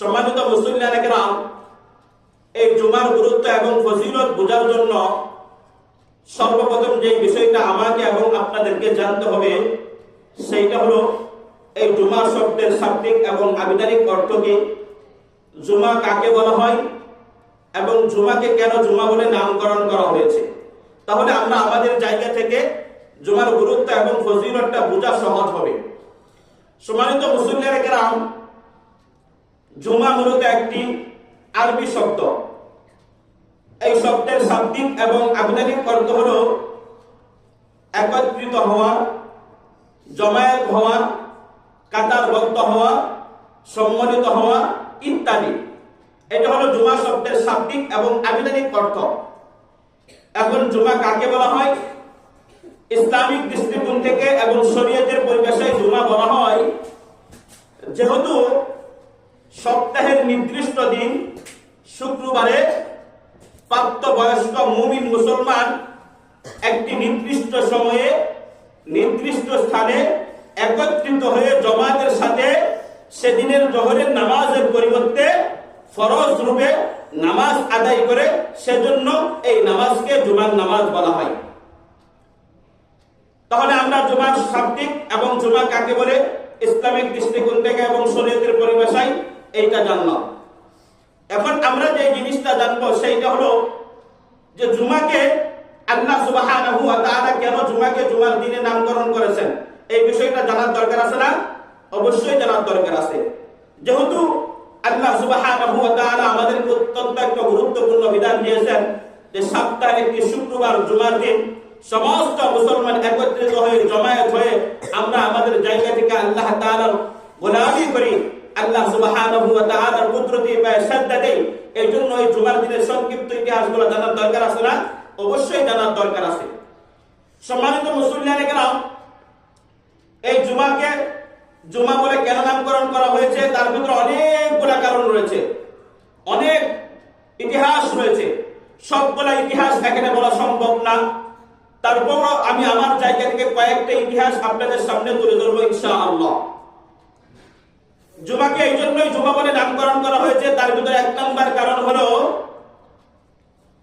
সম্মানিত মুসলিম এই জুমার গুরুত্ব এবং ফজিলত বোঝার জন্য সর্বপ্রথম যে বিষয়টা আমাকে এবং আপনাদেরকে জানতে হবে, সেইটা হলো এই জুমা শব্দের শাব্দিক এবং আবিধানিক অর্থ কি? জুমা কাকে বলা হয় এবং জুমাকে কেন জুমা বলে নামকরণ করা হয়েছে? তাহলে আমরা আমাদের জায়গা থেকে জুমার গুরুত্ব এবং ফজিলতটা বোঝা সহজ হবে। সম্মানিত মুসলিমের গ্রাম জুমা মূলত একটি আরবি শব্দ। এই শব্দের শাব্দিক এবং আবিধানিক অর্থ হল একত্রিত হওয়া, জমায়েত হওয়া কাতারবদ্ধ হওয়া সম্মিলিত হওয়া ইত্যাদি। এটা হলো জুমা শব্দের শাব্দিক এবং আবিধানিক অর্থ। এখন জুমা কাকে বলা হয়? ইসলামিক দৃষ্টিকোণ থেকে এবং শরীয়তের পরিবেশে জুমা বলা হয়, যেহেতু সপ্তাহের নির্দিষ্ট দিন শুক্রবারে প্রাপ্তবয়স্ক মুমিন মুসলমান একটি নির্দিষ্ট সময়ে, নির্দিষ্ট স্থানে একত্রিত হয়ে জমাতের সাথে সেদিনের জহরের নামাজের পরিবর্তে ফরজ রূপে নামাজ আদায় করে, সেজন্য এই নামাজকে জুমার নামাজ বলা হয়। তাহলে আমরা জুমার শাব্দিক এবং জুমা কাকে বলে? ইসলামিক দৃষ্টিকোণ থেকে এবং শরীয়তের পরিভাষায় এইটা জানলাম। এখন আমরা যে জিনিসটা জানব, সেইটা হলো যে জুমাকে আল্লাহ তাআলা কেন জুমাকে জুমার দিনে নামকরণ করেছেন? এই বিষয়টা জানার দরকার আছে না? অবশ্যই জানার দরকার আছে। যেহেতু আল্লাহ তাআলা আমাদেরকে অত্যন্ত একটা গুরুত্বপূর্ণ বিধান দিয়েছেন যে সপ্তাহে একটি শুক্রবার জুমার দিন সমস্ত মুসলমান একত্রিত হয়ে, জমায়েত হয়ে আমরা আমাদের জায়গা থেকে আল্লাহ তাআলার গোলামি করি আল্লাহ সুবহানাহু ওয়া তাআলার কুদরতি শ্রদ্ধা দেই এই জন্য এই জুমার দিনের সংক্ষিপ্ত ইতিহাসগুলো জানার দরকার আছে না? অবশ্যই জানার দরকার আছে। সম্মানিত মুসলিয়ানে গেলাম এই জুমাকে জুমা বলে কেন নামকরণ করা হয়েছে? তার ভিতরে অনেকগুলা কারণ রয়েছে। অনেক ইতিহাস রয়েছে। সবগুলা ইতিহাস এখানে বলা সম্ভব না। তারপর আমি আমার জায়গা থেকে কয়েকটা ইতিহাস আপনাদের সামনে তুলে ধরবো ইনশাআল্লাহ। জুমাকে এই জন্যই জুমা বলে নামকরণ করা হয়েছে। তার ভিতরে এক নম্বর কারণ হলো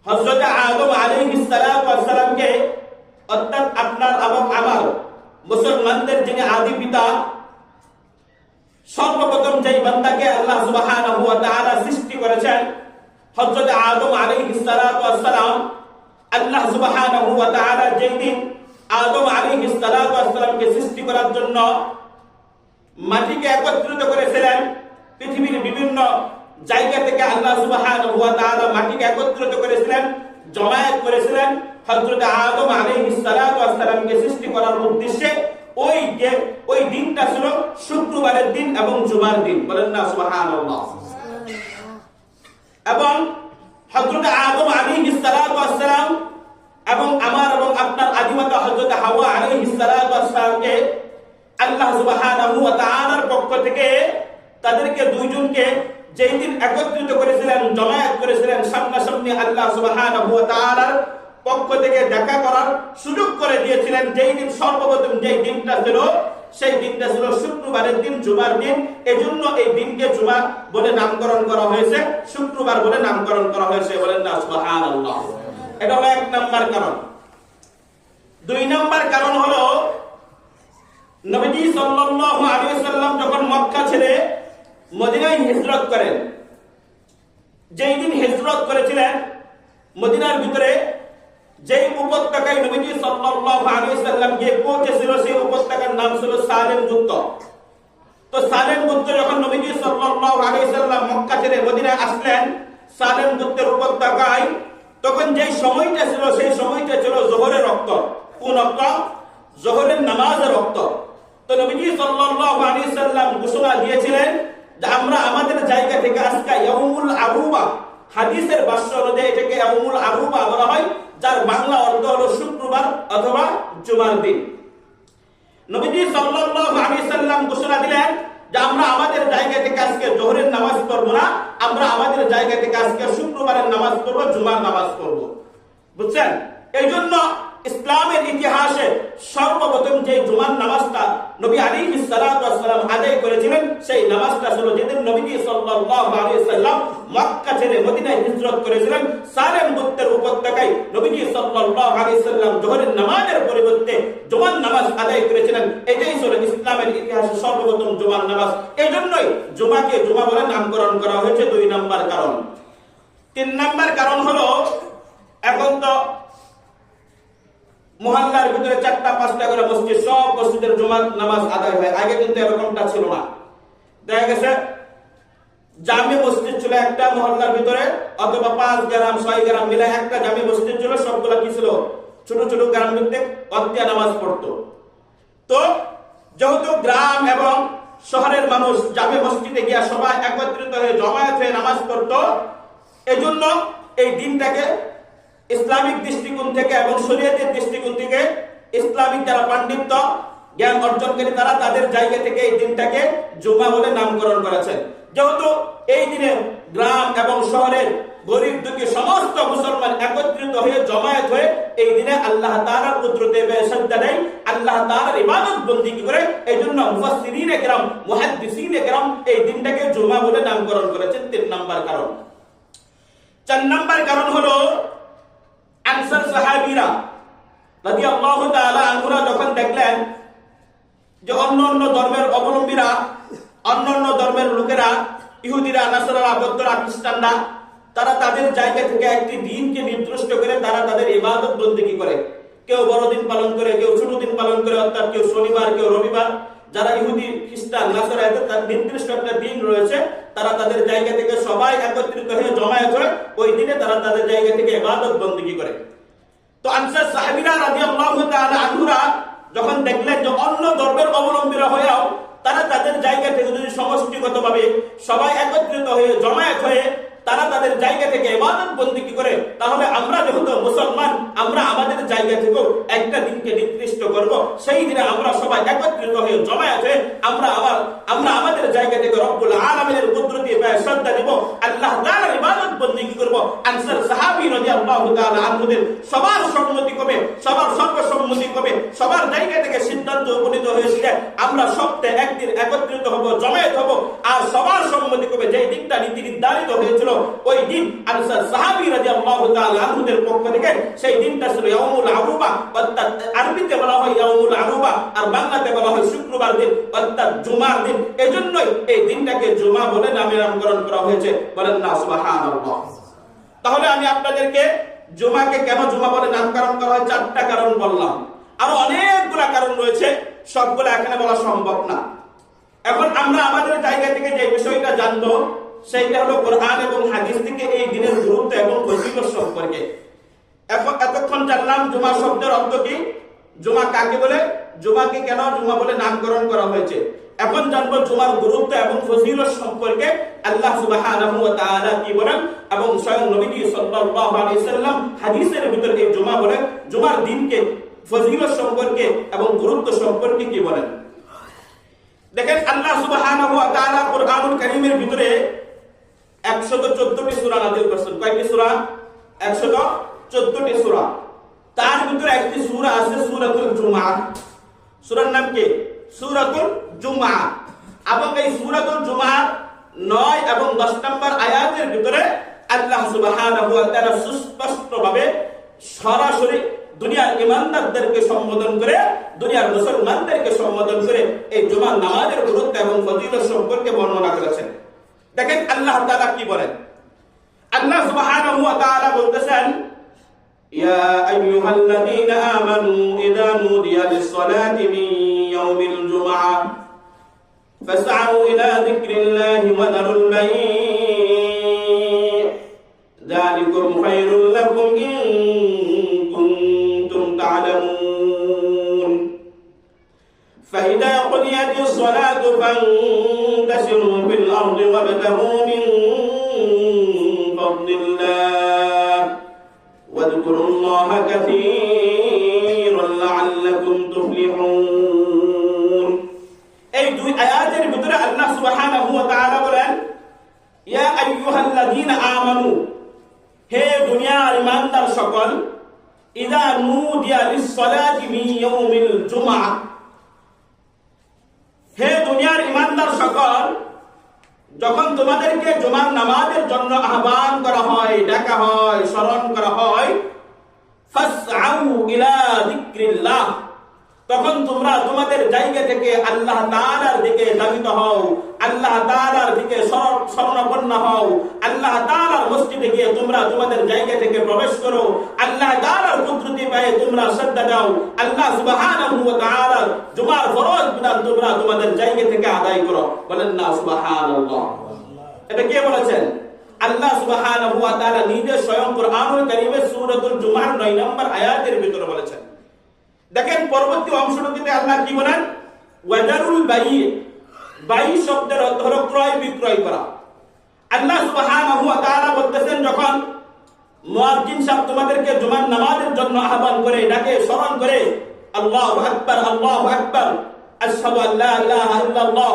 হজরত আদম আলাইহিস সালামকে অর্থাৎ আপনার এবং আমার মুসলমানদের যিনি আদি পিতা, সর্বপ্রথম যেই বান্দাকে আল্লাহ তাআলা সৃষ্টি করেছেন, হযরত আদম আলাইহিস সালাতু ওয়াস সালাম, আল্লাহ তাআলা যেই দিন আদম আলাইহিস সালাতু ওয়াস সালামকে সৃষ্টি করার জন্য মাটিকে একত্রিত করেছিলেন পৃথিবীর বিভিন্ন জায়গা থেকে আল্লাহ সুবহানাহু ওয়া তাআলা মাটিকে একত্রিত করেছিলেন, জমায়েত করেছিলেন। হযরত আদম আলাইহিস সালাতু ওয়াস সালামকে সৃষ্টি করার উদ্দেশ্যে ওই যে, ওই দিনটা ছিল শুক্রবারের দিন এবং জুমার দিন। বলেন না, সুবহানাল্লাহ। এবং হযরত আদম আলাইহিস সালাতু ওয়াস সালাম এবং আমার এবং আপনার আদিমাতা হযরত হাওয়া আলাইহিস সালাতু ওয়াস সালামকে আল্লাহ সুবহানাহু ওয়া তাআলার পক্ষ থেকে তাদেরকে দুইজনকে দিন একত্রিত করেছিলেন, জমায়েত করেছিলেন, সামনাসামনি আল্লাহ সুবহানাহু ওয়া তাআলার পক্ষ থেকে দেখা করার সুযোগ করে দিয়েছিলেন। যেই দিন সর্বপ্রথম যেই দিনটা ছিল, সেই দিনটা ছিল শুক্রবারের দিন, জুমার দিন। এজন্য এই দিনকে জুমা বলে নামকরণ করা হয়েছে। শুক্রবার বলে নামকরণ করা হয়েছে বলেন না, সুবহানাল্লাহ। এটা হলো এক নাম্বার কারণ। দুই নাম্বার কারণ হলো নবীজি সাল্লাল্লাহু আলাইহি ওয়াসাল্লাম যখন মক্কা ছেড়ে মদিনায় হিজরত করেন, যেই দিন হিজরত করেছিলেন, মদিনার ভিতরে যেই উপত্যকায় নবীজি সাল্লাল্লাহু আলাইহি ওয়াসাল্লাম গিয়ে পৌঁছেছিল, সেই উপত্যকার নাম ছিল সালেম যুদ্ধ তো সালেম যুদ্ধ যখন নবীজি সাল্লাল্লাহু আলাইহি ওয়াসাল্লাম মক্কা ছেড়ে মদিনায় আসলেন, সালেম যুদ্ধের উপত্যকায়, তখন যেই সময়টা ছিল, সেই সময়টা ছিল জোহরের রক্ত। কোন রক্ত? জোহরের নামাজের রক্ত। তো নবীজি সাল্লাল্লাহু আলাইহি সাল্লাম ঘোষণা দিয়েছিলেন যে আমরা আমাদের জায়গা থেকে আজকে ইয়াউমুল আরুবা, হাদিসের ভাষ্য অনুযায়ী এটাকে ইয়াউমুল আরুবা বলা হয়, যার বাংলা অর্থ হলো শুক্রবার অথবা জুমার দিন। নবীজি সাল্লাল্লাহু আলাইহি সাল্লাম ঘোষণা দিলেন যে আমরা আমাদের জায়গা থেকে আজকে জোহরের নামাজ পড়ব না, আমরা আমাদের জায়গা থেকে আজকে শুক্রবারের নামাজ পড়ব, জুমার নামাজ পড়ব। বুঝছেন? এই জন্য ইসলামের ইতিহাসে সর্বপ্রথম যে জুমার নামাজটা নবী আলী সালাম আদায় করেছিলেন, সেই নামাজটা ছিল যেদিন নবী সাল্লাল্লাহু আলাইহি সাল্লাম মক্কা ছেড়ে মদিনায় হিজরত করেছিলেন। সালেম গুপ্তের উপত্যকায় নবী সাল্লাল্লাহু আলাইহি সাল্লাম জোহরের নামাজের পরিবর্তে জুমার নামাজ আদায় করেছিলেন। এটাই ছিল ইসলামের ইতিহাসে সর্বপ্রথম জুমার নামাজ। এই জন্যই জুমাকে জুমা বলে নামকরণ করা হয়েছে দুই নাম্বার কারণ। তিন নাম্বার কারণ হলো, এখন তো মহল্লার ভিতরে চারটা, পাঁচটা করে মসজিদ, সব মসজিদের জুমার নামাজ আদায় হয়। আগে কিন্তু এরকমটা ছিল না। দেখা গেছে, জামি মসজিদ ছিল একটা মহল্লার ভিতরে, অথবা পাঁচ গ্রাম, ছয় গ্রাম মিলে একটা জামি মসজিদ ছিল, সবগুলো কি ছিল? ছোট ছোট গ্রাম ভিত্তিক অত্যাচার নামাজ পড়তো। তো যেহেতু গ্রাম এবং শহরের মানুষ জামে মসজিদে গিয়া সবাই একত্রিত হয়ে জমায়েত হয়ে নামাজ পড়তো এই জন্য এই দিনটাকে ইসলামিক দৃষ্টিকোণ থেকে এবং শরীয়তের দৃষ্টিকোণ থেকে ইসলামিক যারা পাণ্ডিত্য জ্ঞান অর্জনকারী তারা তাদের জায়গা থেকে এই দিনটাকে জুমা বলে নামকরণ করেছেন। যেহেতু এই দিনে গ্রাম এবং শহরের গরিব দুঃখী সমস্ত মুসলমান একত্রিত হয়ে জমায়েত হয়ে এই দিনে আল্লাহ তাআলার কুদরতে বেসাজদা দেয়। আল্লাহ তাআলার ইবাদত বন্দেগী করে এই জন্য মুফাসসিরিন একরাম, মুহাদ্দিসিন একরাম এই দিনটাকে জুমা বলে নামকরণ করেছেন। তিন নাম্বার কারণ। চার নাম্বার কারণ হলো আনসার সাহাবীরা রাদিয়াল্লাহু তাআলা আনহুরা যখন দেখলেন যে অন্য অন্য ধর্মের অবলম্বীরা, অন্য অন্য ধর্মের লোকেরা, ইহুদিরা নাসারা বৌদ্ধরা, খ্রিস্টানরা, তারা তাদের জায়গা থেকে একটি দিনকে নির্দিষ্ট করে তারা তাদের ইবাদত বন্দেগী করে? কেউ বড়দিন পালন করে, কেউ ছোট দিন পালন করে, অর্থাৎ কেউ শনিবার, কেউ রবিবার। যারা ইহুদি, খ্রিস্টান নাসারা এদের তার নির্দিষ্ট একটা দিন রয়েছে তারা তাদের জায়গা থেকে সবাই একত্রিত হয়ে জমায়েত হয়, ওই দিনে তারা তাদের জায়গা থেকে ইবাদত বন্দী করে। তো আনসার সাহাবীরা রাদিয়াল্লাহু তাআলা আনহুরা যখন দেখলেন যে অন্য ধর্মের অবলম্বীরা হয়েও তারা তাদের জায়গা থেকে যদি সমষ্টিগতভাবে সবাই একত্রিত হয়ে জমায়েত হয়ে তারা তাদের জায়গা থেকে ইবাদত বন্দিকি করে? তাহলে আমরা যেহেতু মুসলমান, আমরা আমাদের জায়গা থেকেও একটা দিনকে নির্দিষ্ট করব। সেই দিনে আমরা সবাই একত্রিত হয়ে জমায়েত হয়ে আমরা আবার, আমরা আমাদের জায়গা থেকে রব্বুল আলামিনের কুদরতি শ্রদ্ধা দিব আল্লাহ তাআলার ইবাদত বন্দিকি করব? আনসার সাহাবী রাদিয়াল্লাহু তাআলা আনহুদের সবার সম্মতি কবে? সবার সর্বসম্মতি কবে? সবার জায়গা থেকে সিদ্ধান্ত উপনীত হয়েছিল। আমরা সপ্তাহে একদিন একত্রিত হব, জমায়েত হব। আর সবার সম্মতি কবে? যে দিনটা নীতি নির্ধারিত হয়েছিল ওই দিন আনসার সাহাবী রাদিয়াল্লাহু তাআলা আনহুদের পক্ষ থেকে সেই দিনটা ছিল ইয়াউমুল আরুবা, অর্থাৎ আরবিতে বলা হয় ইয়াউমুল আরুবা, আর বাংলাতে বলা হয় শুক্রবার দিন, অর্থাৎ জুমার দিন। এজন্যই এই দিনটাকে জুমা বলে নামে নামকরণ করা হয়েছে। বলেন না, সুবহানাল্লাহ। তাহলে আমি আপনাদেরকে জুমাকে কেন জুমা বলে নামকরণ করা হয়? চারটা কারণ বললাম। আরও অনেকগুলা কারণ রয়েছে, সবগুলো এখানে বলা সম্ভব না। এখন আমরা আমাদের জায়গা থেকে যে বিষয়টা জানব সেইটা হলো কোরআন এবং হাদিস থেকে এই দিনের গুরুত্ব এবং ফজিলত সম্পর্কে। এখন এতক্ষণ জানলাম, জুমা শব্দের অর্থ কি? জুমা কাকে বলে? জুমাকে কেন জুমা বলে নামকরণ করা হয়েছে? এখন জানব জুমার গুরুত্ব এবং ফজিলত সম্পর্কে আল্লাহ তাআলা কি বলেন এবং স্বয়ং নবীজি সাল্লাম হাদিসের ভিতরে জুমা বলেন। জুমার দিনকে ফজিলত সম্পর্কে এবং গুরুত্ব সম্পর্কে কি বলেন? দেখেন, আল্লাহ সুবহানাহু ওয়া তাআলা ভিতরে 114টি সূরা নাযিল করেছেন। কয়টি সূরা? 114টি সূরা। তার ভিতরে একটি সূরা আছে সূরাতুল জুমআ। সূরার নাম কি? সূরাতুল জুমআ। এবং এই সূরাতুল জুমআ 9 এবং 10 নম্বর আয়াতের ভিতরে আল্লাহ সুবহানাহু ওয়া তাআলা সুস্পষ্টভাবে সরাসরি দুনিয়ার ইমানদারদেরকে সম্বোধন করে, দুনিয়ার মুসলমানদেরকে সম্বোধন করে এই জুমার নামাজের গুরুত্ব এবং ফজিলত সম্পর্কে বর্ণনা করেছেন। দেখেন আল্লাহ তাআলা কি বলেন আল্লাহ সুবহানাহু ওয়া তাআলা বলতেছেন يا أيها الذين آمنوا إذا نودي للصلاة من يوم الجمعة فاسعوا إلى ذكر الله وذروا البيع ذلكم خير لكم إن كنتم تعلمون فإذا قضيت الصلاة فانتشروا في الأرض وابتغوا من فضل الله. واذكروا الله كثيرا لعلكم تفلحون. أي دوي آيات بدر الله سبحانه وتعالى بلان يا أيها الذين آمنوا هي دنيا لمن در شكل إذا نودي للصلاة من يوم الجمعة. হে দুনিয়ার ইমানদার সকল, যখন তোমাদেরকে জুমার নামাজের জন্য আহ্বান করা হয়, ডাকা হয়, স্মরণ করা হয়, ফাসআউ ইলা যিকরিল্লাহ। তখন তোমরা তোমাদের জায়গা থেকে আল্লাহ তাআলার দিকে ধাবিত হও। আল্লাহ তাআলার দিকে স্মরণ- স্মরণাপন্ন হও। আল্লাহ তাআলার মসজিদে গিয়ে তোমরা তোমাদের জায়গা থেকে প্রবেশ করো। আল্লাহ তাআলার কুদরতি পায়ে তোমরা শ্রদ্ধা দাও। আল্লাহ সুবহানাহু ওয়া জুমার ফরজ বিধান তোমরা তোমাদের জায়গা থেকে আদায় করো। বলেন না, সুবহানাল্লাহ। এটা কে বলেছেন? আল্লাহ তাআলা নিজে স্বয়ং কোরআনুল কারীমের সূরাতুল জুমার 9 নম্বর আয়াতের ভিতরে বলেছেন। দেখেন পরবর্তী অংশটুকুতে আল্লাহ কি বলেন? ওয়াদারুল বাই বাই শব্দের অর্থ হলো ক্রয় বিক্রয় করা। আল্লাহ সুবহানাহু ওয়া তাআলা বলতেছেন যখন মুয়াজ্জিন সাহেব তোমাদেরকে জুমার নামাজের জন্য আহ্বান করে ডাকে, স্মরণ করে, আল্লাহু আকবার আল্লাহু আকবার, আশহাদু আল্লা ইলাহা ইল্লাল্লাহ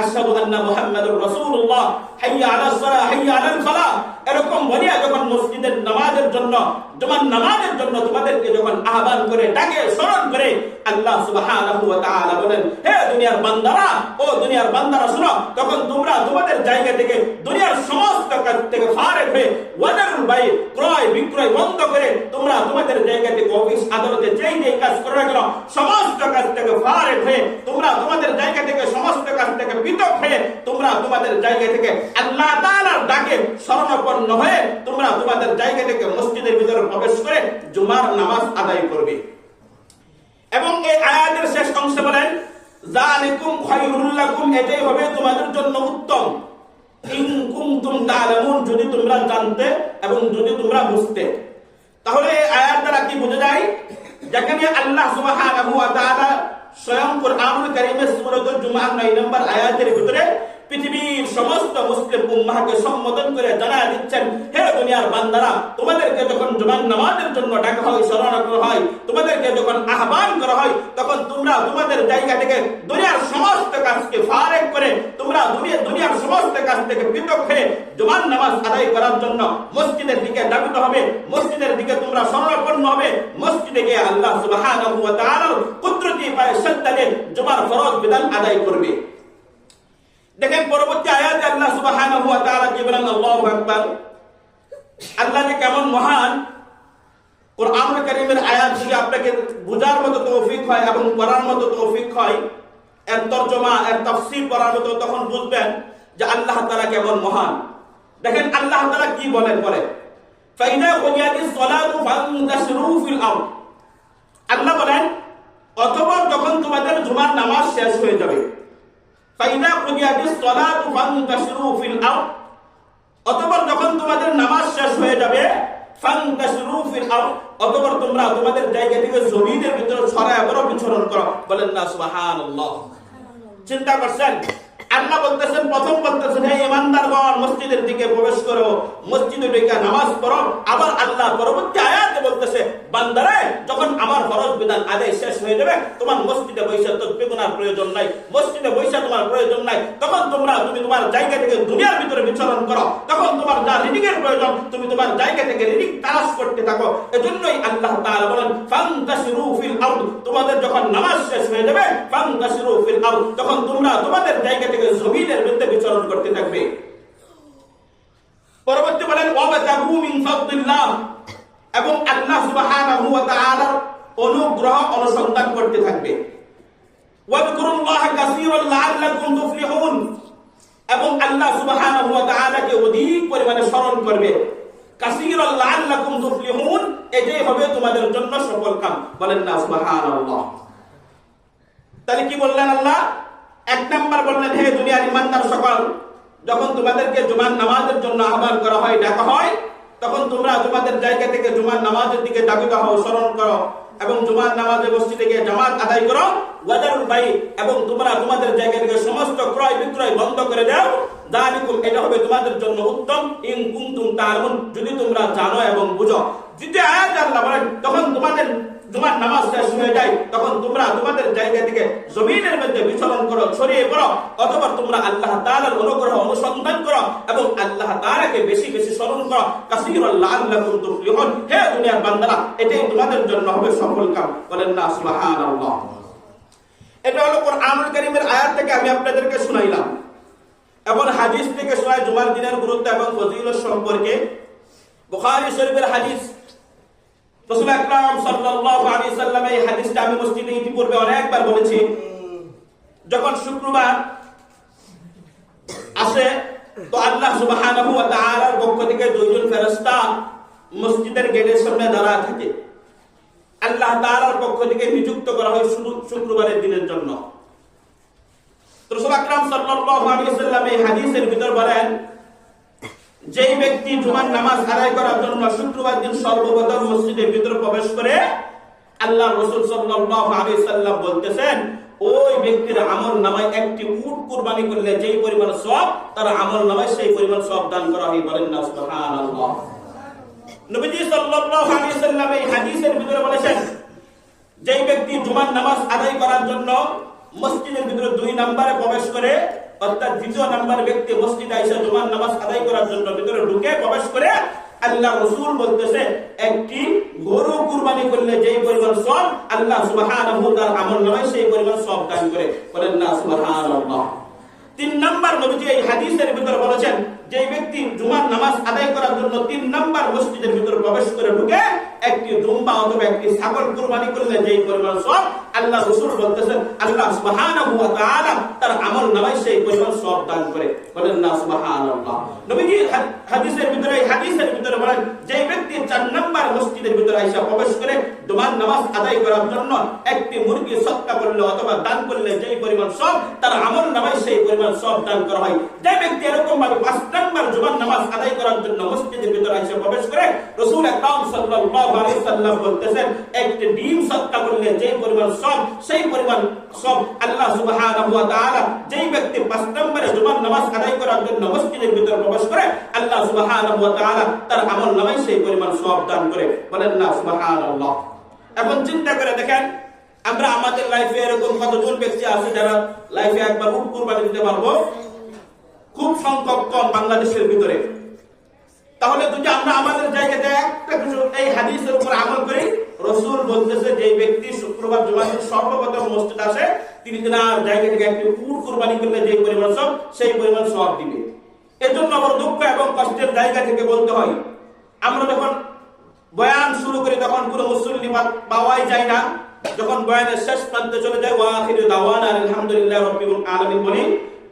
আশহাদু আন্না মুহাম্মাদুর রাসূলুল্লাহ, হাইয়া আলাস সালাহ হাইয়া আলাল ফালাহ এরকম বলিয়া যখন মসজিদের নামাজের জন্য জুমার নামাজের জন্য তোমাদেরকে যখন আহ্বান করে ডাকে, স্মরণ করে, আল্লাহ সুবহানাহু ওয়া তাআলা বলেন, হে দুনিয়ার বান্দারা, ও দুনিয়ার বান্দারা, শুনো, তখন তোমরা তোমাদের জায়গা থেকে দুনিয়ার সমস্ত কাজ থেকে ফারেক হয়ে ওয়াদারুল বাই ক্রয় বিক্রয় বন্ধ করে তোমরা তোমাদের জায়গা থেকে অফিস আদালতে যেই যেই কাজ করে গেল সমস্ত কাজ থেকে ফারেক হয়ে তোমরা তোমাদের জায়গা থেকে সমস্ত কাজ থেকে হয়ে তোমরা তোমাদের জায়গা থেকে আল্লাহ তাআলার ডাকে শরণাপন্ন হয়ে তোমরা তোমাদের জায়গা থেকে মসজিদের ভিতরে প্রবেশ করে জুমার নামাজ আদায় করবে। এবং এই আয়াতের শেষ অংশে বলেন জালিকুম খায়রুল লাকুম এটাই হবে তোমাদের জন্য উত্তম। ইন কুনতুম যদি তোমরা জানতে এবং যদি তোমরা বুঝতে। তাহলে এই আয়াত দ্বারা কি বোঝা যায়? যেখানে আল্লাহ সুবহানাহু ওয়া তাআলা স্বয়ং কোরআনুল কারীমের সূরাতুল জুমআর 9 নম্বর আয়াতের ভিতরে পৃথিবীর সমস্ত মুসলিম উম্মাহকে সম্বোধন করে জানায় দিচ্ছেন, হে দুনিয়ার বান্দারা, তোমাদেরকে যখন জুমার নামাজের জন্য ডাকা হয় স্মরণ করা হয়, তোমাদেরকে যখন আহ্বান করা হয়, তখন তোমরা তোমাদের জায়গা থেকে দুনিয়ার সমস্ত কাজকে ফারেক করে, তোমরা দুনিয়া দুনিয়ার সমস্ত কাজ থেকে পৃথক হয়ে জুমার নামাজ আদায় করার জন্য মসজিদের দিকে ডাকিতে হবে। মসজিদের দিকে তোমরা স্মরণাপন্ন হবে। মসজিদে গিয়ে আল্লাহ তাআলার কুদরতি পায়ে দিয়ে জুমার ফরজ বিধান আদায় করবে দেখেন পরবর্তী আয়াতে আল্লাহ কি বলেন আল্লাহু আকবার। আল্লাহ কেমন মহান, কোরআনুল কারীমের আয়াত যদি আপনাকে বোঝার মতো তৌফিক হয় এবং পড়ার মতো তৌফিক হয়, এর তরজমা, এর তাফসীর পড়ার মতো তখন বুঝবেন যে আল্লাহ তাআলা কেমন মহান। দেখেন আল্লাহ তাআলা কি বলেন আরদ। আল্লাহ বলেন অথবা যখন তোমাদের জুমার নামাজ শেষ হয়ে যাবে, ফাইদা কুদিয়াতিস সালাতু ফান্তাশিরু ফিল আরদ অতঃপর যখন তোমাদের নামাজ শেষ হয়ে যাবে অতপর তোমরা তোমাদের জায়গা থেকে জমিনের ভিতরে ছড়ায় বড় বিচরণ করো। বলেন না, সুবহানাল্লাহ। চিন্তা করছেন? আল্লাহ বলতেছেন, প্রথম বলতেছেন, হে ইমানদারগণ, মসজিদের দিকে প্রবেশ করো, মসজিদে ঢুকে নামাজ পড়ো। আবার আল্লাহ পরবর্তী আয়াতে বলতেছে, বান্দারে, যখন আমার ফরজ বিধান আদায় শেষ হয়ে যাবে, তোমার মসজিদে বৈশা তসবি গুনার প্রয়োজন নাই। মসজিদে বৈশা তোমার প্রয়োজন নাই। তখন তোমরা তুমি তোমার জায়গা থেকে দুনিয়ার ভিতরে বিচরণ করো, তখন তোমার যা রিডিং প্রয়োজন, তুমি তোমার জায়গা থেকে রিডিং তালাশ করতে থাকো। এজন্যই আল্লাহ তাআলা বলেন, ফান্তাশিরু ফিল আরদ। তোমাদের যখন নামাজ শেষ হয়ে যাবে, ফান্তাশিরু ফিল আরদ। তখন তোমরা তোমাদের জায়গা থেকে জমিনের মধ্যে বিচরণ করতে থাকবে। পরবর্তী বলেন এবং আল্লাহ সুবহানাহু ওয়া তাআলার অনুগ্রহ অনুসন্ধান করতে থাকবে। এবং আল্লাহ সুবহানাহু ওয়া তাআলাকে অধিক পরিমাণে স্মরণ করবে। এটাই হবে তোমাদের জন্য সফল কাম। বলেন না, সুবহানাল্লাহ। তাহলে কি বললেন আল্লাহ? এক নাম্বার বললেন, হে দুনিয়ার ইমানদার সকল, যখন তোমাদেরকে জুমার নামাজের জন্য আহ্বান করা হয়, ডাকা হয়, তখন তোমরা তোমাদের জায়গা থেকে জুমার নামাজের দিকে দাবিত হও, স্মরণ করো এবং জুমার নামাজে মসজিদে গিয়ে জামাত আদায় করো ওয়াদারুল বাই এবং তোমরা তোমাদের জায়গা থেকে সমস্ত ক্রয় বিক্রয় বন্ধ করে দাও। দালিকুম এটা হবে তোমাদের জন্য উত্তম। ইন কুনতুম তাআলামুন, যদি তোমরা জানো এবং বুঝো। যদি আয়াত আল্লাহ তখন তোমাদের তোমার নামাজ শেষ হয়ে যায়, তখন তোমরা তোমাদের জায়গা থেকে জমিনের মধ্যে বিচরণ করো, ছড়িয়ে পড়ো, অথবা তোমরা আল্লাহ তাআলার অনুগ্রহ অনুসন্ধান করো এবং আল্লাহ তাআলাকে বেশি বেশি স্মরণ করো। কাসীরান লাআল্লাকুম তুফলিহুন। হে দুনিয়ার বান্দারা, এটাই তোমাদের জন্য হবে সফল কাম। বলেন না, সুবহানাল্লাহ। এটা হলো কোরআনুল কারীমের আয়াত থেকে আমি আপনাদেরকে শুনাইলাম। এখন হাদিস থেকে শোনায় জুমার দিনের গুরুত্ব এবং ফজিলত সম্পর্কে বুখারী শরীফের হাদিস রাসূল আকরাম সাল্লাল্লাহু আলাইহি সাল্লাম এই হাদিসটা আমি মসজিদে ইতিপূর্বে অনেকবার বলেছি। যখন শুক্রবার আসে, তো আল্লাহ সুবহানাহু ওয়া তাআলার পক্ষ থেকে দুইজন ফেরেশতা মসজিদের গেটের সামনে দাঁড়া থাকে। আল্লাহ তাআলার পক্ষ থেকে নিযুক্ত করা হয় শুক্রবারের দিনের জন্য। রাসূল আকরাম সাল্লাল্লাহু আলাইহি সাল্লাম এই হাদিসের ভিতর বলেন যেই ব্যক্তি জুমার নামাজ আদায় করার জন্য শুক্রবার দিন সর্বপ্রথম মসজিদের ভিতরে প্রবেশ করে আল্লাহ রসুল সাল্লাল্লাহু আলাইহি সাল্লাম বলতেছেন, ওই ব্যক্তির আমল নামায় একটি উট কুরবানি করলে যেই পরিমাণ সব তার আমল নামায় সেই পরিমাণ সব দান করা হয়। বলেন না, সুবহানাল্লাহ। নবীজি সাল্লাল্লাহু আলাইহি সাল্লাম এই হাদিসের ভিতরে বলেছেন, যেই ব্যক্তি জুমার নামাজ আদায় করার জন্য মসজিদের ভিতরে দুই নম্বরে প্রবেশ করে অর্থাৎ দ্বিতীয় নাম্বার ব্যক্তি জুমার নামাজ আদায় করার জন্য ভিতরে ঢুকে প্রবেশ করে আল্লাহ রসুল বলতেছে, একটি গরু কুরবানি করলে যেই পরিমাণ সব আল্লাহ আমল সেই পরিমাণ সব দান করে। বলেন, না তিন নাম্বার নবীজি এই হাদিসের ভিতর বলেছেন যে ব্যক্তি জুমার নামাজ আদায় করার জন্য তিন নাম্বার মসজিদের ভিতর প্রবেশ করে ঢুকে একটি দুম্বা অথবা একটি ছাগল কুরবানি করলে যেই পরিমাণ সব আল্লাহ রসুল বলতেছেন যে আদায় করার জন্য একটি মুরগি সৎকা করলে অথবা দান করলে যেই পরিমাণ সব, তার আমল নামায় সেই পরিমাণ সব দান করা হয়। যে ব্যক্তি এরকম ভাবে পাঁচ নাম্বার জুমার নামাজ আদায় করার জন্য মসজিদের ভিতরে আইসা প্রবেশ করে, রাসূল আকরাম বলতেছেন, একটি ডিম সৎকা করলে যেই পরিমাণ সব, সেই পরিমাণ সব আল্লাহ সুবহানাহু ওয়া তাআলা যেই ব্যক্তি পাঁচ নম্বরে জুমার নামাজ আদায় করার জন্য মসজিদের ভিতরে প্রবেশ করে, আল্লাহ সুবহানাহু ওয়া তাআলা তার আমল নামায় সেই পরিমাণ সব দান করে বলেন, না, সুবহানাল্লাহ। এখন চিন্তা করে দেখেন, আমরা আমাদের লাইফে এরকম কতজন ব্যক্তি আছে যারা লাইফে একবার উট কুরবানি দিতে পারব? খুব সংখ্যক কম বাংলাদেশের ভিতরে। তাহলে যদি আমরা আমাদের জায়গাতে একটা কিছু এই হাদিসের উপর আমল করি রসুল বলতেছে যে ব্যক্তি শুক্রবার জুমাদিন সর্বপ্রথম মসজিদ আসে, তিনি তার জায়গা থেকে একটি উট কুরবানি করলে যে পরিমাণ সব, সেই পরিমাণ সব দিবে। এজন্য আমার দুঃখ এবং কষ্টের জায়গা থেকে বলতে হয়, আমরা যখন বয়ান শুরু করি তখন কোনো মুসল্লি পাওয়াই যায় না। যখন বয়ানের শেষ প্রান্তে চলে যায় ওয়াখির দাওয়ানা আলহামদুলিল্লাহ রাব্বিল আলামিন বলি,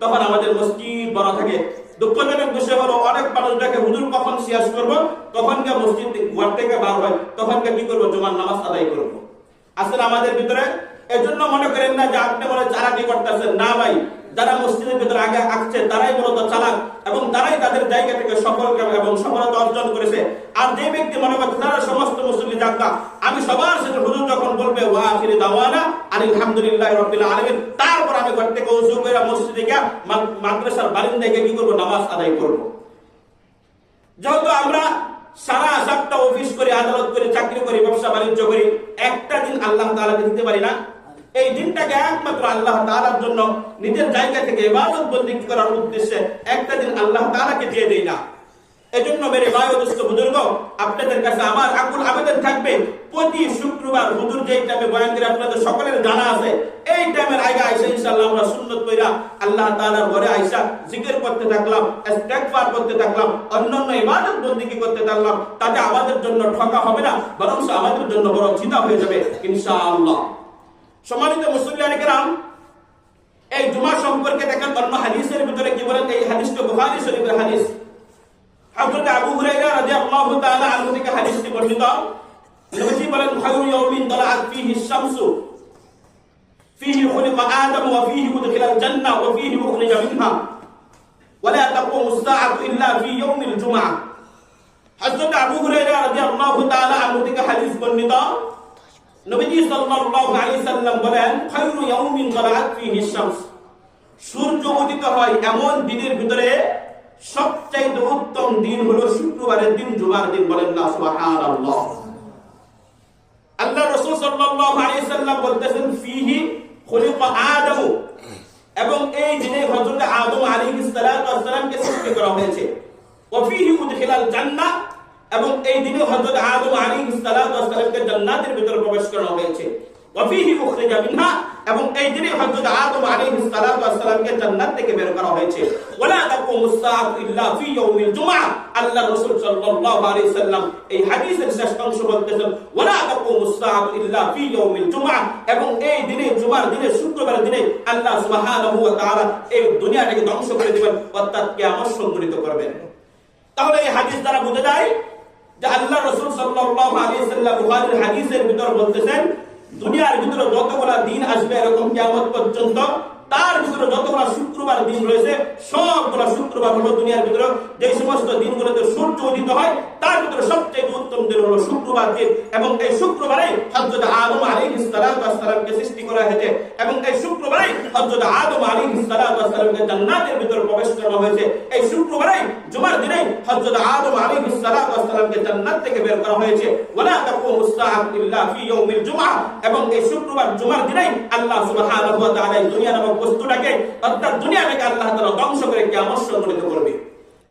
তখন আমাদের মসজিদ বড় থাকে। দুঃখজনক বিষয় হলো অনেক মানুষ দেখে হুজুর কখন সিয়াজ করব? তখন কে মসজিদ ঘর থেকে বার হয়। তখন কে কি করব? জমার নামাজ আদায় করব। আসলে আমাদের ভিতরে এজন্য মনে করেন না যে আপনি মনে চালাকি করতেছেন? না ভাই, যারা মসজিদের ভিতরে আগে আসছে, তারাই মূলত চালাক এবং তারাই তাদের জায়গা থেকে সফল এবং সফলতা অর্জন করেছে। আর যে ব্যক্তি মনে করছে, তারা সমস্ত মুসলিম জাগা আমি সবার সাথে হুজুর যখন বলবে, ওয়া আখিরি দাওয়ানা আলহামদুলিল্লাহ রাব্বিল আলামিন, তারপর আমি ঘর থেকে ওযু করে মসজিদে গিয়ে মাদ্রাসার বারিন্দায় গিয়ে কি করব? নামাজ আদায় করব। যেহেতু আমরা সারা সপ্তাহ অফিস করি, আদালত করি, চাকরি করি, ব্যবসা বাণিজ্য করি, একটা দিন আল্লাহ তাআলাকে দিতে পারি না। এই দিনটাকে একমাত্র আল্লাহ তাআলার জন্য নিজের জায়গা থেকে ইবাদত বন্দি করার উদ্দেশ্যে একটা দিন আল্লাহ তাআলাকে দিয়ে দেই না। এজন্য মেরে বুজুর্গ, আপনাদের কাছে আমার আকুল আবেদন থাকবে, প্রতি শুক্রবার হুজুর টাইমে বয়ান আপনাদের সকলের জানা আছে, এই টাইমের আগে আইসা আমরা সুন্নত কইরা আল্লাহ তাআলার ঘরে আইসা জিকির করতে থাকলাম করতে থাকলাম, অন্যান্য ইবাদত করতে থাকলাম, তাতে আমাদের জন্য ঠকা হবে না বরং আমাদের জন্য বড় চিন্তা হয়ে যাবে ইনশাআল্লাহ। সম্মানিত মুসলিয়ান কেরাম, এই জুমা সম্পর্কে দেখেন অন্য হাদিসের ভিতরে কি বলেন, এই হাদিসটা বুখারী শরীফের হাদিস। হযরত আবু হুরায়রা রাদিয়াল্লাহু তাআলা আনহু থেকে হাদিসটি বর্ণিত নবীজি বলেন খায়রু ইয়াউমিন দালাত ফীহি শামসু ফীহি খুলিকা আদম ওয়া ফীহি উদখিলাল জান্নাহ ওয়া ফীহি উখরিজা মিনহা ولا تقوم الساعة إلا في يوم الجمعة হযরত আবু হুরায়রা রাদিয়াল্লাহু তাআলা আনহু থেকে হাদিস বর্ণিত নবীজি সাল্লাল্লাহু আলাইহি সাল্লাম বলেন খায়রু ইয়াউমিন দালাত ফীহি শামস সূর্য উদিত হয় এমন দিনের ভিতরে সবচাইতে উত্তম দিন হলো শুক্রবারের দিন, জুমার দিন বলেন না, সুবহানাল্লাহ। আল্লাহ রাসূল সাল্লাল্লাহু আলাইহি বলতেছেন, ফিহি খুলিকা আদম। এবং এই দিনে হযরত আদম আলাইহিস সালাতু ওয়াস সালামকে সৃষ্টি করা হয়েছে। ওয়াফিহি উদখিলাল জান্নাহ। এবং এই দিনে হযরত আদম আলাইহিস সালাতু ওয়াস সালামকে জান্নাতের ভিতরে প্রবেশ করানো হয়েছে। ওয়াফিহি উখরিজা মিনহা। এবং এই দিনে হযরত আদম আলাইহিস সালাতু ওয়াস সালামকে জান্নাত থেকে বের করা হয়েছে। ওয়ালা তাকুমুস সাআতু ইল্লা ফি ইয়াউমিল জুমআহ। আল্লাহ রাসূল সাল্লাল্লাহু আলাইহি সাল্লাম এই হাদিসের শেষ অংশ বলতেছেন, ওয়ালা তাকুমুস সাআতু ইল্লা ফি ইয়াউমিল জুমআহ। এবং এই দিনে, জুমার দিনে শুক্রবার দিনে আল্লাহ সুবহানাহু ওয়া তাআলা এই দুনিয়াটাকে ধ্বংস করে দিবেন, অর্থাৎ কিয়ামত সংঘটিত করবেন। তাহলে এই হাদিস দ্বারা বোঝা যায় যে আল্লাহ রসুল সাল্লাল্লাহু আলাইহি সাল্লাম বুখারীর হাদিসের ভিতর বলতেছেন দুনিয়ার ভিতরে যতগুলা দিন আসবে এরকম কেমন পর্যন্ত তার ভিতরে যতগুলা শুক্রবার দিন রয়েছে, সবগুলা শুক্রবার হলো দুনিয়ার ভিতরে। যে সমস্ত দিনগুলোতে সূর্য উদিত হয়, তার ভিতরে সবচেয়ে উত্তম দিন হলো শুক্রবার দিন। এবং এই শুক্রবারে হযরত আদম আলাইহিস সালাতু ওয়াস সালামকে সৃষ্টি করা হয়েছে। এবং এই শুক্রবারে হযরত আদম আলাইহিস সালাতু ওয়াস সালামকে জান্নাতের ভিতরে প্রবেশ করানো হয়েছে। এই শুক্রবারে, জুমার দিনে হযরত আদম আলাইহিস সালাতু ওয়াস সালামকে জান্নাত থেকে বের করা হয়েছে। ওয়ালা তাকুমুস সাআত ইল্লা ফি ইয়াউমিল জুমআহ এবং এই শুক্রবার, জুমার দিনে আল্লাহ সুবহানাহু ওয়া তাআলা দুনিয়া নামক বস্তুটাকে অর্থাৎ দুনিয়াটাকে আল্লাহ তালা ধ্বংস করে কেমন সংগঠিত করবে।